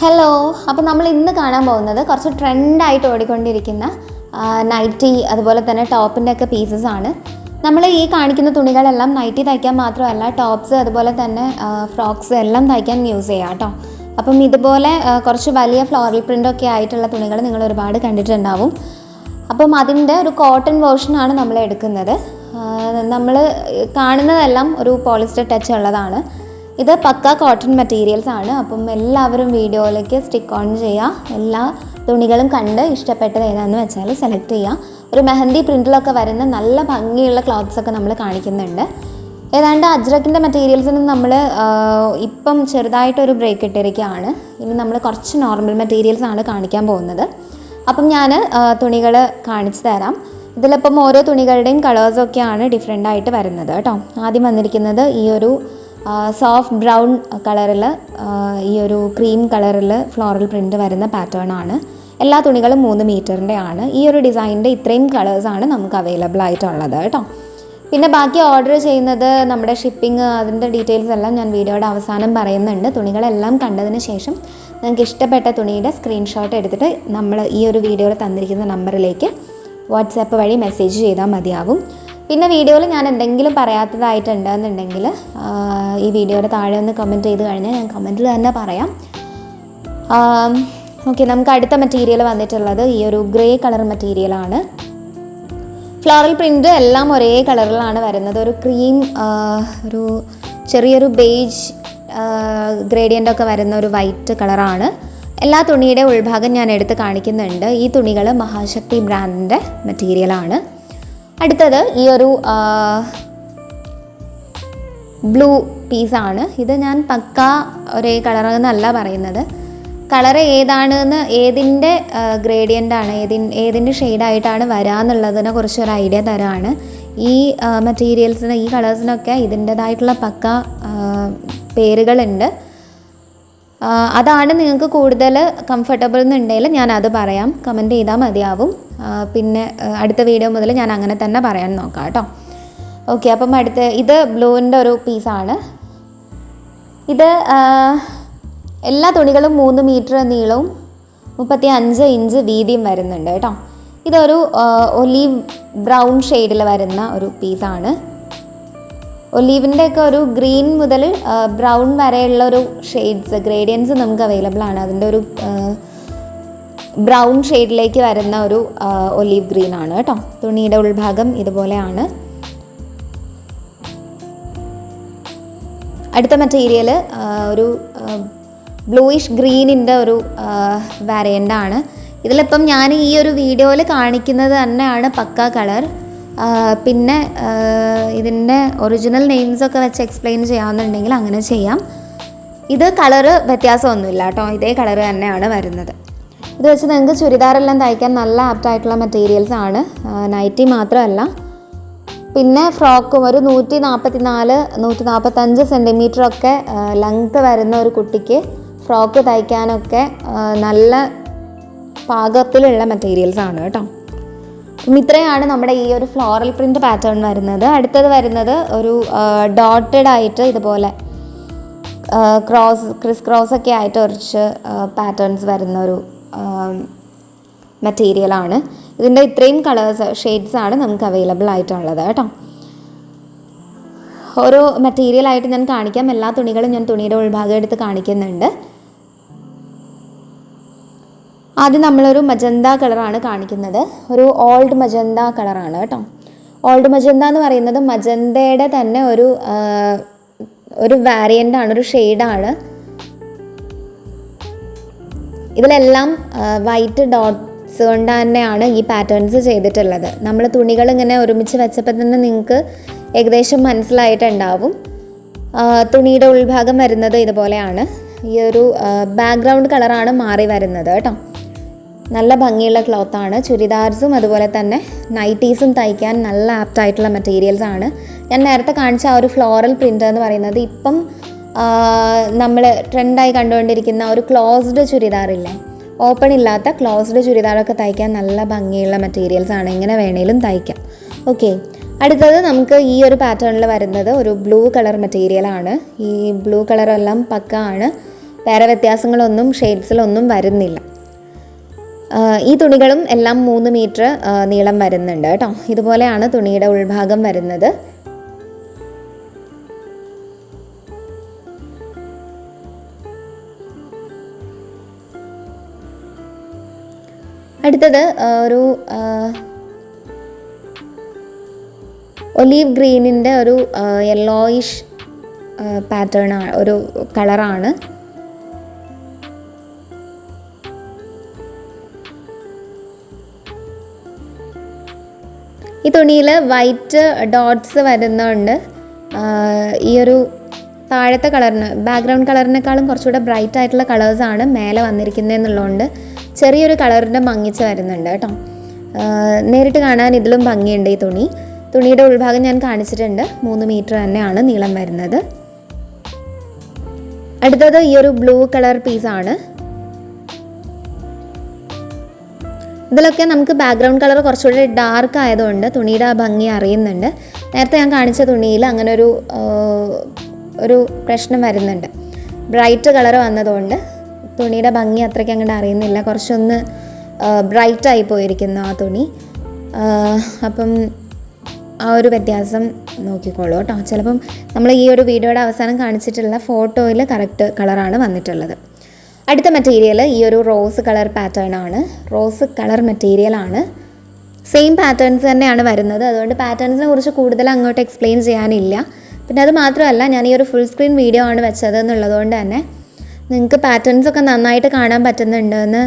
Hello അപ്പോൾ നമ്മൾ ഇന്ന് കാണാൻ പോകുന്നത് കുറച്ച് ട്രെൻഡായിട്ട് ഓടിക്കൊണ്ടിരിക്കുന്ന നൈറ്റി അതുപോലെ തന്നെ ടോപ്പിന്റെ ഒക്കെ പീസസ് ആണ്. നമ്മൾ ഈ കാണിക്കുന്ന തുണികളെല്ലാം നൈറ്റി തയ്ക്കാൻ മാത്രമല്ല ടോപ്സ് അതുപോലെ തന്നെ ഫ്രോക്സ് എല്ലാം തയ്ക്കാൻ യൂസ് ചെയ്യാം കേട്ടോ. അപ്പം ഇതുപോലെ കുറച്ച് വലിയ ഫ്ലോറൽ പ്രിന്റൊക്കെ ആയിട്ടുള്ള തുണികൾ നിങ്ങൾ ഒരുപാട് കണ്ടിട്ടുണ്ടാവും. അപ്പം അതിന്റെ ഒരു കോട്ടൺ വേർഷനാണ് നമ്മൾ എടുക്കുന്നത്. നമ്മൾ കാണുന്നതെല്ലാം ഒരു പോളിസ്റ്റർ ടച്ച് ഉള്ളതാണ്. ഇത് പക്ക കോട്ടൺ മെറ്റീരിയൽസ് ആണ്. അപ്പം എല്ലാവരും വീഡിയോയിലേക്ക് സ്റ്റിക്ക് ഓൺ ചെയ്യുക. എല്ലാ തുണികളും കണ്ട് ഇഷ്ടപ്പെട്ടത് ഏതാണെന്ന് വെച്ചാൽ സെലക്ട് ചെയ്യാം ഒരു മെഹന്തി പ്രിന്റിലൊക്കെ വരുന്ന നല്ല ഭംഗിയുള്ള ക്ലോത്ത്സ് ഒക്കെ നമ്മൾ കാണിക്കുന്നുണ്ട്. ഏതാണ്ട് അജ്രക്കിന്റെ മെറ്റീരിയൽസിന് നമ്മൾ ഇപ്പം ചെറുതായിട്ടൊരു ബ്രേക്ക് ഇട്ടിരിക്കുകയാണ്. ഇനി നമ്മൾ കുറച്ച് നോർമൽ മെറ്റീരിയൽസ് ആണ് കാണിക്കാൻ പോകുന്നത്. അപ്പം ഞാൻ തുണികൾ കാണിച്ചു തരാം. ഇതിലിപ്പം ഓരോ തുണികളുടെയും കളേഴ്സൊക്കെയാണ് ഡിഫറെന്റ് ആയിട്ട് വരുന്നത് കേട്ടോ. ആദ്യം വന്നിരിക്കുന്നത് ഈ ഒരു സോഫ്റ്റ് ബ്രൗൺ കളറിൽ ഈ ഒരു ക്രീം കളറിൽ ഫ്ലോറൽ പ്രിന്റ് വരുന്ന പാറ്റേൺ ആണ്. എല്ലാ തുണികളും മൂന്ന് മീറ്ററിന്റെ ആണ്. ഈ ഒരു ഡിസൈനിന്റെ ഇത്രയും കളേഴ്സാണ് നമുക്ക് അവൈലബിൾ ആയിട്ടുള്ളത് കേട്ടോ. പിന്നെ ബാക്കി ഓർഡർ ചെയ്യുന്നത് നമ്മുടെ ഷിപ്പിംഗ് അതിന്റെ ഡീറ്റെയിൽസ് എല്ലാം ഞാൻ വീഡിയോയുടെ അവസാനം പറയുന്നുണ്ട്. തുണികളെല്ലാം കണ്ടതിന് ശേഷം നിങ്ങൾക്ക് ഇഷ്ടപ്പെട്ട തുണിയുടെ സ്ക്രീൻഷോട്ട് എടുത്തിട്ട് നമ്മൾ ഈ ഒരു വീഡിയോയിൽ തന്നിരിക്കുന്ന നമ്പറിലേക്ക് വാട്സാപ്പ് വഴി മെസ്സേജ് ചെയ്താൽ മതിയാവും. പിന്നെ വീഡിയോയിൽ ഞാൻ എന്തെങ്കിലും പറയാത്തതായിട്ടുണ്ട് എന്നുണ്ടെങ്കിൽ ഈ വീഡിയോയുടെ താഴെ ഒന്ന് കമന്റ് ചെയ്ത് കഴിഞ്ഞാൽ ഞാൻ കമന്റിൽ തന്നെ പറയാം. ഓക്കെ നമുക്ക് അടുത്ത മെറ്റീരിയൽ വന്നിട്ടുള്ളത് ഈ ഒരു ഗ്രേ കളർ മെറ്റീരിയലാണ് ഫ്ലോറൽ പ്രിന്റ് എല്ലാം ഒരേ കളറിലാണ് വരുന്നത്. ഒരു ക്രീം ഒരു ചെറിയൊരു ബേജ് ഗ്രേഡിയന്റ് ഒക്കെ വരുന്ന ഒരു വൈറ്റ് കളറാണ് എല്ലാ തുണിയുടെ ഉൾഭാഗം ഞാൻ എടുത്ത് കാണിക്കുന്നുണ്ട്. ഈ തുണികൾ മഹാശക്തി ബ്രാൻഡിന്റെ മെറ്റീരിയലാണ് അടുത്തത് ഈ ഒരു ബ്ലൂ പീസാണ്. ഇത് ഞാൻ പക്ക ഒരേ കളർ എന്നല്ല പറയുന്നത്. കളർ ഏതാണെന്ന് ഏതിന്റെ ഗ്രേഡിയന്റ് ആണ് ഏതിൻ ഏതിന്റെ ഷെയ്ഡായിട്ടാണ് വരാമെന്നുള്ളതിനെ കുറിച്ച് ഐഡിയ തരാണ്. ഈ മെറ്റീരിയൽസിന് ഈ കളേഴ്സിനൊക്കെ ഇതിന്റെതായിട്ടുള്ള പക്ക പേരുകളുണ്ട്. അതാണ് നിങ്ങൾക്ക് കൂടുതൽ കംഫർട്ടബിൾ എന്നുണ്ടെങ്കിൽ ഞാൻ അത് പറയാം. കമന്റ് ചെയ്താൽ മതിയാവും. പിന്നെ അടുത്ത വീഡിയോ മുതൽ ഞാൻ അങ്ങനെ തന്നെ പറയാൻ നോക്കാം കേട്ടോ. ഓക്കെ അപ്പം അടുത്ത ഇത് ബ്ലൂവിന്റെ ഒരു പീസാണ്. ഇത് എല്ലാ തുണികളും മൂന്ന് മീറ്റർ നീളവും മുപ്പത്തി അഞ്ച് ഇഞ്ച് വീതിയും വരുന്നുണ്ട് കേട്ടോ. ഇതൊരു ഒലീവ് ബ്രൗൺ ഷെയ്ഡിൽ വരുന്ന ഒരു പീസാണ്. ഒലീവിന്റെ ഒക്കെ ഒരു ഗ്രീൻ മുതൽ ബ്രൗൺ വരെയുള്ള ഒരു ഷെയ്ഡ്സ് ഗ്രേഡിയൻസ് നമുക്ക് അവൈലബിൾ ആണ്. അതിന്റെ ഒരു ബ്രൗൺ ഷെയ്ഡിലേക്ക് വരുന്ന ഒരു ഒലീവ് ഗ്രീൻ ആണ് കേട്ടോ. തുണിയുടെ ഉൾഭാഗം ഇതുപോലെയാണ്. അടുത്ത മെറ്റീരിയൽ ഒരു ബ്ലൂയിഷ് ഗ്രീനിന്റെ ഒരു ആണ്. ഇതിലിപ്പം ഞാൻ ഈ ഒരു വീഡിയോയിൽ കാണിക്കുന്നത് തന്നെയാണ് പക്ക കളർ. പിന്നെ ഇതിന്റെ ഒറിജിനൽ നെയിംസൊക്കെ വെച്ച് എക്സ്പ്ലെയിൻ ചെയ്യാമെന്നുണ്ടെങ്കിൽ അങ്ങനെ ചെയ്യാം. ഇത് കളറ് വ്യത്യാസമൊന്നുമില്ല കേട്ടോ. ഇതേ കളറ് തന്നെയാണ് വരുന്നത്. ഇത് വെച്ച് നിങ്ങൾക്ക് ചുരിദാറെല്ലാം തയ്ക്കാൻ നല്ല ആപ്റ്റായിട്ടുള്ള മെറ്റീരിയൽസ് ആണ്. നൈറ്റി മാത്രമല്ല. പിന്നെ ഫ്രോക്കും ഒരു നൂറ്റി നാൽപ്പത്തി നാല് നൂറ്റി നാൽപ്പത്തഞ്ച് സെന്റിമീറ്റർ ഒക്കെ ലെങ്ത് വരുന്ന ഒരു കുട്ടിക്ക് ഫ്രോക്ക് തയ്ക്കാനൊക്കെ നല്ല പാകത്തിലുള്ള മെറ്റീരിയൽസ് ആണ് കേട്ടോ. അപ്പം ഇത്രയാണ് നമ്മുടെ ഈ ഒരു ഫ്ലോറൽ പ്രിന്റ് പാറ്റേൺ വരുന്നത്. അടുത്തത് വരുന്നത് ഒരു ഡോട്ടഡ് ആയിട്ട് ഇതുപോലെ ക്രോസ് ക്രിസ് ക്രോസ് ഒക്കെ ആയിട്ട് കുറച്ച് പാറ്റേൺസ് വരുന്ന ഒരു മെറ്റീരിയലാണ് ഇതിന്റെ ഇത്രയും കളേഴ്സ് ഷെയ്ഡ്സ് ആണ് നമുക്ക് അവൈലബിൾ ആയിട്ടുള്ളത് കേട്ടോ. ഓരോ മെറ്റീരിയൽ ആയിട്ട് ഞാൻ കാണിക്കാം. എല്ലാ തുണികളും ഞാൻ തുണിയുടെ ഉൾഭാഗം എടുത്ത് കാണിക്കുന്നുണ്ട്. ആദ്യം നമ്മളൊരു മജന്ത കളറാണ് കാണിക്കുന്നത്. ഒരു ഓൾഡ് മജന്ത കളറാണ് കേട്ടോ. ഓൾഡ് മജന്ത എന്ന് പറയുന്നത് മജന്തയുടെ തന്നെ ഒരു ഒരു വാരിയന്റാണ് ഒരു ഷെയ്ഡാണ് ഇതിലെല്ലാം വൈറ്റ് ഡോട്ട്സ് കൊണ്ട് തന്നെയാണ് ഈ പാറ്റേൺസ് ചെയ്തിട്ടുള്ളത്. നമ്മൾ തുണികൾ ഇങ്ങനെ ഒരുമിച്ച് വെച്ചപ്പോൾ തന്നെ നിങ്ങൾക്ക് ഏകദേശം മനസ്സിലായിട്ടുണ്ടാവും. തുണിയുടെ ഉൾഭാഗം വരുന്നത് ഇതുപോലെയാണ്. ഈ ഒരു ബാക്ക്ഗ്രൗണ്ട് കളറാണ് മാറി വരുന്നത് കേട്ടോ. നല്ല ഭംഗിയുള്ള ക്ലോത്താണ് ചുരിദാർസും അതുപോലെ തന്നെ നൈറ്റീസും തയ്ക്കാൻ നല്ല ആപ്റ്റായിട്ടുള്ള മെറ്റീരിയൽസാണ് ഞാൻ നേരത്തെ കാണിച്ച ആ ഒരു ഫ്ലോറൽ പ്രിന്റ് എന്ന് പറയുന്നത് ഇപ്പം നമ്മൾ ട്രെൻഡായി കണ്ടുകൊണ്ടിരിക്കുന്ന ഒരു ക്ലോസ്ഡ് ചുരിദാറില്ലേ? ഓപ്പൺ ഇല്ലാത്ത ക്ലോസ്ഡ് ചുരിദാറൊക്കെ തയ്ക്കാൻ നല്ല ഭംഗിയുള്ള മെറ്റീരിയൽസ് ആണ്. എങ്ങനെ വേണേലും തയ്ക്കാം. ഓക്കെ അടുത്തത് നമുക്ക് ഈ ഒരു പാറ്റേണിൽ വരുന്നത് ഒരു ബ്ലൂ കളർ മെറ്റീരിയലാണ് ഈ ബ്ലൂ കളറെല്ലാം പക്ക ആണ്. വേറെ വ്യത്യാസങ്ങളൊന്നും ഷെയ്ഡ്സിലൊന്നും വരുന്നില്ല. ഈ തുണികളും എല്ലാം മൂന്ന് മീറ്റർ നീളം വരുന്നുണ്ട് കേട്ടോ. ഇതുപോലെയാണ് തുണിയുടെ ഉൾഭാഗം വരുന്നത്. അടുത്തത് ഒരു ഒലീവ് ഗ്രീനിന്റെ ഒരു യെല്ലോയിഷ് പാറ്റേൺ ഒരു കളറാണ്. ഈ തുണിയിൽ വൈറ്റ് ഡോട്ട്സ് വരുന്നുണ്ട്. ഈ ഒരു താഴത്തെ കളറിന് ബാക്ക്ഗ്രൗണ്ട് കളറിനേക്കാളും കുറച്ചുകൂടെ ബ്രൈറ്റ് ആയിട്ടുള്ള കളേഴ്സാണ് മേലെ വന്നിരിക്കുന്നതെന്നുള്ളതുകൊണ്ട് ചെറിയൊരു കളറിന്റെ മങ്ങിച്ച് വരുന്നുണ്ട് കേട്ടോ. നേരിട്ട് കാണാൻ ഇതിലും ഭംഗിയുണ്ട് ഈ തുണി. തുണിയുടെ ഉൾഭാഗം ഞാൻ കാണിച്ചിട്ടുണ്ട്. മൂന്ന് മീറ്റർ തന്നെയാണ് നീളം വരുന്നത്. അടുത്തത് ഈ ഒരു ബ്ലൂ കളർ പീസാണ് ഇതിലൊക്കെ നമുക്ക് ബാക്ക്ഗ്രൗണ്ട് കളർ കുറച്ചുകൂടി ഡാർക്ക് ആയതുകൊണ്ട് തുണിയുടെ ഭംഗി അറിയുന്നുണ്ട്. നേരത്തെ ഞാൻ കാണിച്ച തുണിയിൽ അങ്ങനെ ഒരു ഒരു പ്രശ്നം വരുന്നുണ്ട്. ബ്രൈറ്റ് കളർ വന്നതുകൊണ്ട് തുണിയുടെ ഭംഗി അത്രയ്ക്ക് അങ്ങോട്ട് അറിയുന്നില്ല. കുറച്ചൊന്ന് ബ്രൈറ്റായി പോയിരിക്കുന്നു ആ തുണി. അപ്പം ആ ഒരു വ്യത്യാസം നോക്കിക്കോളൂ കേട്ടോ. ചിലപ്പം നമ്മൾ ഈ ഒരു വീഡിയോയുടെ അവസാനം കാണിച്ചിട്ടുള്ള ഫോട്ടോയിൽ കറക്റ്റ് കളറാണ് വന്നിട്ടുള്ളത്. അടുത്ത മെറ്റീരിയൽ ഈ ഒരു റോസ് കളർ പാറ്റേൺ ആണ്. റോസ് കളർ മെറ്റീരിയൽ ആണ്. സെയിം പാറ്റേൺസ് തന്നെയാണ് വരുന്നത്. അതുകൊണ്ട് പാറ്റേൺസിനെ കുറിച്ച് കൂടുതൽ അങ്ങോട്ട് എക്സ്പ്ലെയിൻ ചെയ്യാനില്ല. പിന്നെ അത് മാത്രമല്ല ഞാൻ ഈ ഒരു ഫുൾ സ്ക്രീൻ വീഡിയോ ആണ് വെച്ചത് എന്നുള്ളതുകൊണ്ട് തന്നെ നിങ്ങൾക്ക് പാറ്റേൺസ് ഒക്കെ നന്നായിട്ട് കാണാൻ പറ്റുന്നുണ്ടെന്ന്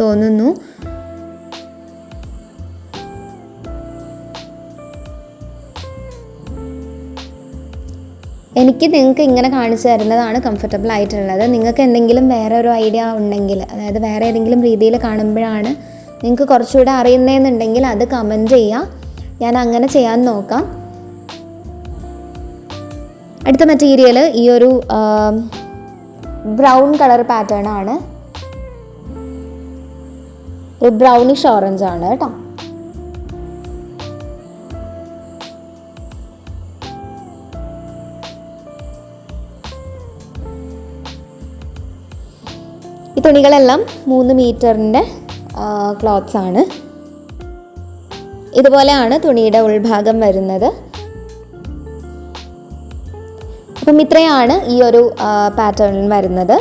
തോന്നുന്നു. എനിക്ക് നിങ്ങൾക്ക് ഇങ്ങനെ കാണിച്ചു തരുന്നതാണ് കംഫർട്ടബിൾ ആയിട്ടുള്ളത്. നിങ്ങൾക്ക് എന്തെങ്കിലും വേറെ ഒരു ഐഡിയ ഉണ്ടെങ്കിൽ അതായത് വേറെ ഏതെങ്കിലും രീതിയിൽ കാണുമ്പോഴാണ് നിങ്ങൾക്ക് കുറച്ചുകൂടെ അറിയുന്നതെന്നുണ്ടെങ്കിൽ അത് കമന്റ് ചെയ്യുക ഞാൻ അങ്ങനെ ചെയ്യാൻ നോക്കാം. അടുത്ത മെറ്റീരിയൽ ഈ ഒരു ബ്രൗൺ കളർ പാറ്റേൺ ആണ്. ഒരു ബ്രൗണിഷ് ഓറഞ്ച് ആണ് കേട്ടോ. ഈ തുണികളെല്ലാം മൂന്ന് മീറ്ററിന്റെ ക്ലോത്ത്സ് ആണ്. ഇതുപോലെയാണ് തുണിയുടെ ഉൾഭാഗം വരുന്നത്. അപ്പം ഇത്രയാണ് ഈ ഒരു പാറ്റേണിൽ വരുന്നത്.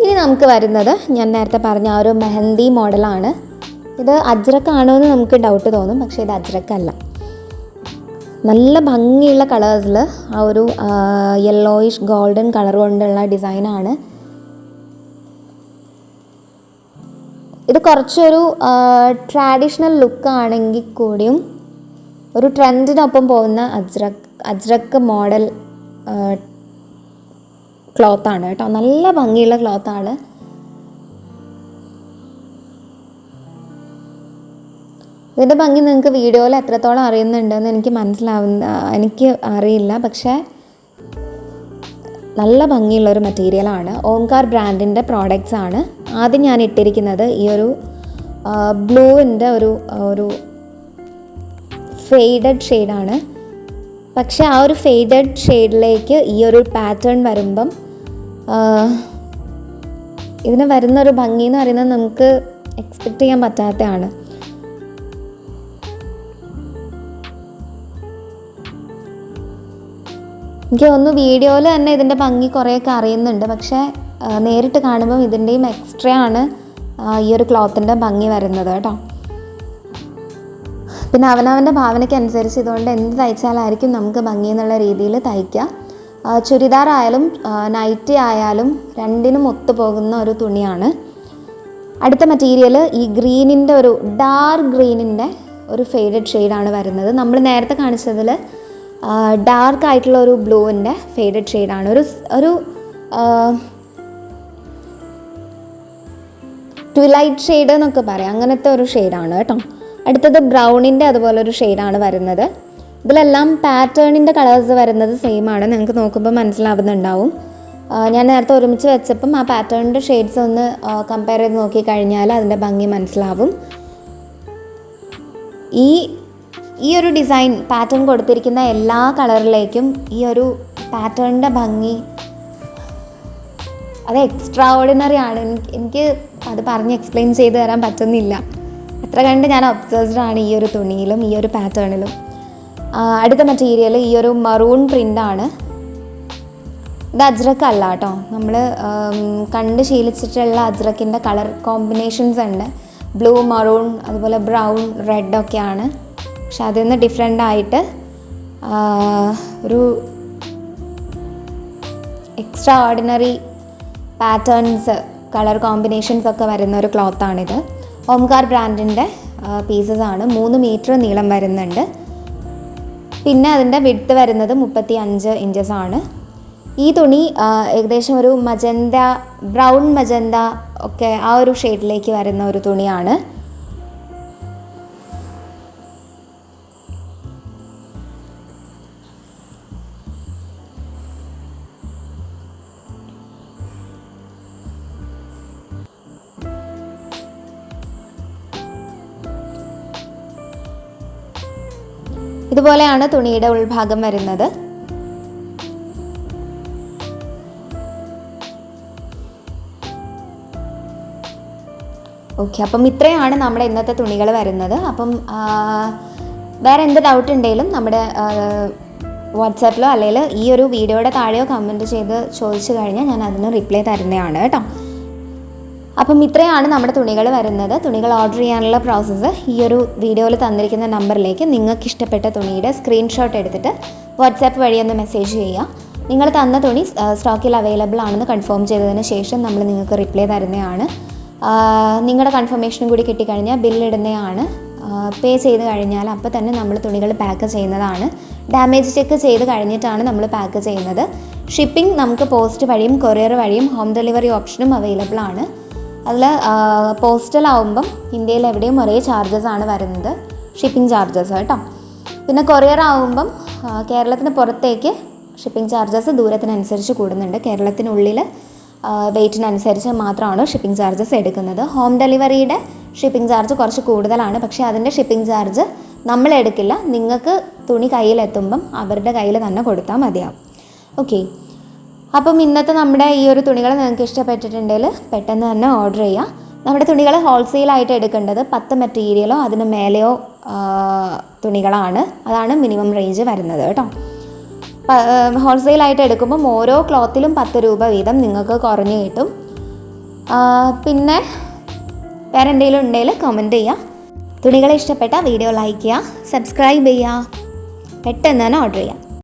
ഇനി നമുക്ക് വരുന്നത് ഞാൻ നേരത്തെ പറഞ്ഞ ആ ഒരു മെഹന്തി മോഡലാണ്. ഇത് അജ്രക്കാണോ എന്ന് നമുക്ക് ഡൗട്ട് തോന്നും പക്ഷേ ഇത് അജ്രക്കല്ല. നല്ല ഭംഗിയുള്ള കളേഴ്സിൽ ആ ഒരു യെല്ലോയിഷ് ഗോൾഡൻ കളർ കൊണ്ടുള്ള ഡിസൈനാണ് ഇത് കുറച്ചൊരു ട്രാഡീഷണൽ ലുക്കാണെങ്കിൽ കൂടിയും ഒരു ട്രെൻഡിനൊപ്പം പോകുന്ന അജ്രക് അജ്രക്ക് മോഡൽ ക്ലോത്താണ് കേട്ടോ. നല്ല ഭംഗിയുള്ള ക്ലോത്താണ്. ഇതിന്റെ ഭംഗി നിങ്ങൾക്ക് വീഡിയോയിൽ എത്രത്തോളം അറിയുന്നുണ്ടെന്ന് എനിക്ക് മനസ്സിലാവുന്ന എനിക്ക് അറിയില്ല. പക്ഷേ നല്ല ഭംഗിയുള്ള ഒരു മെറ്റീരിയലാണ് ഓംകാർ ബ്രാൻഡിന്റെ പ്രോഡക്റ്റ്സ് ആണ്. ആദ്യം ഞാൻ ഇട്ടിരിക്കുന്നത് ഈ ഒരു ബ്ലൂവിന്റെ ഒരു ഒരു ഫെയ്ഡഡ് ഷെയ്ഡാണ് പക്ഷേ ആ ഒരു ഫെയ്ഡഡ് ഷെയ്ഡിലേക്ക് ഈ ഒരു പാറ്റേൺ വരുമ്പം ഇതിന് വരുന്ന ഒരു ഭംഗി എന്ന് പറയുന്നത് നമുക്ക് എക്സ്പെക്റ്റ് ചെയ്യാൻ പറ്റാത്തതാണ്. എനിക്ക് ഒന്ന് വീഡിയോയിൽ തന്നെ ഇതിന്റെ ഭംഗി കുറേയൊക്കെ അറിയുന്നുണ്ട്. പക്ഷേ നേരിട്ട് കാണുമ്പം ഇതിന്റെയും എക്സ്ട്രാ ആണ് ഈ ഒരു ക്ലോത്തിന്റെ ഭംഗി വരുന്നത് കേട്ടോ. പിന്നെ അവനവന്റെ ഭാവനയ്ക്ക് അനുസരിച്ച് ഇതുകൊണ്ട് എന്ത് തയ്ച്ചാലായിരിക്കും നമുക്ക് ഭംഗി എന്നുള്ള രീതിയിൽ തയ്ക്കുക ചുരിദാർ ആയാലും നൈറ്റി ആയാലും രണ്ടിനും ഒത്തുപോകുന്ന ഒരു തുണിയാണ്. അടുത്ത മെറ്റീരിയൽ ഈ ഗ്രീനിന്റെ ഒരു ഡാർക്ക് ഗ്രീനിന്റെ ഒരു ഫെയ്ഡഡ് ഷെയ്ഡാണ് വരുന്നത്. നമ്മൾ നേരത്തെ കാണിച്ചതിൽ ഡാർക്ക് ആയിട്ടുള്ള ഒരു ബ്ലൂവിന്റെ ഫെയ്ഡഡ് ഷെയ്ഡാണ് ഒരു ഒരു ട്വിലൈറ്റ് ഷെയ്ഡ് എന്നൊക്കെ പറയാം. അങ്ങനത്തെ ഒരു ഷെയ്ഡാണ് കേട്ടോ. അടുത്തത് ബ്രൗണിന്റെ അതുപോലെ ഒരു ഷെയ്ഡാണ് വരുന്നത്. ഇതിലെല്ലാം പാറ്റേണിന്റെ കളേഴ്സ് വരുന്നത് സെയിം ആണ്. നിങ്ങൾക്ക് നോക്കുമ്പോൾ മനസ്സിലാവുന്നുണ്ടാവും. ഞാൻ നേരത്തെ ഒരുമിച്ച് വെച്ചപ്പം ആ പാറ്റേണിന്റെ ഷെയ്ഡ്സ് ഒന്ന് കമ്പയർ ചെയ്ത് നോക്കി കഴിഞ്ഞാൽ അതിന്റെ ഭംഗി മനസ്സിലാവും. ഈ ഈ ഒരു ഡിസൈൻ പാറ്റേൺ കൊടുത്തിരിക്കുന്ന എല്ലാ കളറിലേക്കും ഈ ഒരു പാറ്റേണിന്റെ ഭംഗി അത് എക്സ്ട്രാ ഓർഡിനറി ആണ്. എനിക്ക് എനിക്ക് അത് പറഞ്ഞ് എക്സ്പ്ലെയിൻ ചെയ്ത് തരാൻ പറ്റുന്നില്ല. അത്ര കണ്ട് ഞാൻ ഒബ്സർവ്ഡ് ആണ് ഈ ഒരു തുണിയിലും ഈ ഒരു പാറ്റേണിലും അടുത്ത മെറ്റീരിയൽ ഈ ഒരു മറൂൺ പ്രിന്റാണ് ഇത് അജ്രക്ക് അല്ല കേട്ടോ നമ്മൾ കണ്ട് ശീലിച്ചിട്ടുള്ള അജ്രക്കിന്റെ കളർ കോമ്പിനേഷൻസ് ഉണ്ട്. ബ്ലൂ മറൂൺ അതുപോലെ ബ്രൗൺ റെഡ് ഒക്കെയാണ്. പക്ഷെ അതിൽ നിന്ന് ഡിഫറെന്റ് ആയിട്ട് ഒരു extraordinary patterns colour combinations ഒക്കെ വരുന്ന ഒരു ക്ലോത്താണിത് ഓംകാർ ബ്രാൻഡിന്റെ ആണ്. മൂന്ന് മീറ്റർ നീളം വരുന്നുണ്ട്. പിന്നെ അതിന്റെ വിഡ്ത്ത് വരുന്നത് മുപ്പത്തി അഞ്ച് ഇഞ്ചസ് ആണ്. ഈ തുണി ഏകദേശം ഒരു മജന്ത ബ്രൗൺ മജന്ത ഒക്കെ ആ ഒരു ഷെയ്ഡിലേക്ക് വരുന്ന ഒരു തുണിയാണ്. ഇതുപോലെയാണ് തുണിയുടെ ഉൾഭാഗം വരുന്നത്. ഓക്കെ അപ്പം ഇത്രയാണ് നമ്മുടെ ഇന്നത്തെ തുണികൾ വരുന്നത്. അപ്പം വേറെ എന്ത് ഡൗട്ട് ഉണ്ടെങ്കിലും നമ്മുടെ വാട്സാപ്പിലോ അല്ലെങ്കിൽ ഈ ഒരു വീഡിയോയുടെ താഴെയോ കമന്റ് ചെയ്ത് ചോദിച്ചു കഴിഞ്ഞാൽ ഞാൻ അതിന് റിപ്ലൈ തരുന്നതാണ് കേട്ടോ. അപ്പം ഇത്രയാണ് നമ്മുടെ തുണികൾ വരുന്നത്. തുണികൾ ഓർഡർ ചെയ്യാനുള്ള പ്രോസസ്സ് ഈ ഒരു വീഡിയോയിൽ തന്നിരിക്കുന്ന നമ്പറിലേക്ക് നിങ്ങൾക്ക് ഇഷ്ടപ്പെട്ട തുണിയുടെ സ്ക്രീൻഷോട്ട് എടുത്തിട്ട് വാട്സാപ്പ് വഴി ഒന്ന് മെസ്സേജ് ചെയ്യുക നിങ്ങൾ തന്ന തുണി സ്റ്റോക്കിൽ അവൈലബിൾ ആണെന്ന് കൺഫേം ചെയ്തതിന് ശേഷം നമ്മൾ നിങ്ങൾക്ക് റിപ്ലൈ തരുന്നതാണ്. നിങ്ങളുടെ കൺഫർമേഷനും കൂടി കിട്ടിക്കഴിഞ്ഞാൽ ബില്ലിടുന്നതാണ് പേ ചെയ്ത് കഴിഞ്ഞാൽ അപ്പോൾ തന്നെ നമ്മൾ തുണികൾ പാക്ക് ചെയ്യുന്നതാണ്. ഡാമേജ് ചെക്ക് ചെയ്ത് കഴിഞ്ഞിട്ടാണ് നമ്മൾ പാക്ക് ചെയ്യുന്നത്. ഷിപ്പിംഗ് നമുക്ക് പോസ്റ്റ് വഴിയും കൊറിയർ വഴിയും ഹോം ഡെലിവറി ഓപ്ഷനും അവൈലബിൾ ആണ്. അതിൽ പോസ്റ്റൽ ആവുമ്പം ഇന്ത്യയിൽ എവിടെയും ഒരേ ചാർജസ് ആണ് വരുന്നത്. ഷിപ്പിംഗ് ചാർജസ് കേട്ടോ പിന്നെ കൊറിയർ ആവുമ്പം കേരളത്തിന് പുറത്തേക്ക് ഷിപ്പിംഗ് ചാർജസ് ദൂരത്തിനനുസരിച്ച് കൂടുന്നുണ്ട്. കേരളത്തിനുള്ളിൽ വെയ്റ്റിനനുസരിച്ച് മാത്രമാണ് ഷിപ്പിംഗ് ചാർജസ് എടുക്കുന്നത്. ഹോം ഡെലിവറിയുടെ ഷിപ്പിംഗ് ചാർജ് കുറച്ച് കൂടുതലാണ്. പക്ഷേ അതിന്റെ ഷിപ്പിംഗ് ചാർജ് നമ്മൾ എടുക്കില്ല. നിങ്ങൾക്ക് തുണി കയ്യിലെത്തുമ്പം അവരുടെ കയ്യിൽ തന്നെ കൊടുത്താൽ മതിയാവും. ഓക്കെ അപ്പം ഇന്നത്തെ നമ്മുടെ ഈ ഒരു തുണികൾ നിങ്ങൾക്ക് ഇഷ്ടപ്പെട്ടിട്ടുണ്ടെങ്കിൽ പെട്ടെന്ന് തന്നെ ഓർഡർ ചെയ്യുക. നമ്മുടെ തുണികൾ ഹോൾസെയിലായിട്ട് എടുക്കേണ്ടത് പത്ത് മെറ്റീരിയലോ അതിന് മേലെയോ തുണികളാണ്. അതാണ് മിനിമം റേഞ്ച് വരുന്നത് കേട്ടോ. ഹോൾസെയിലായിട്ട് എടുക്കുമ്പം ഓരോ ക്ലോത്തിലും പത്ത് രൂപ വീതം നിങ്ങൾക്ക് കുറഞ്ഞു കിട്ടും. പിന്നെ വേറെ എന്തെങ്കിലും ഉണ്ടെങ്കിൽ കമന്റ് ചെയ്യുക. തുണികളെ ഇഷ്ടപ്പെട്ട വീഡിയോ ലൈക്ക് ചെയ്യുക സബ്സ്ക്രൈബ് ചെയ്യുക. പെട്ടെന്ന് തന്നെ ഓർഡർ ചെയ്യുക.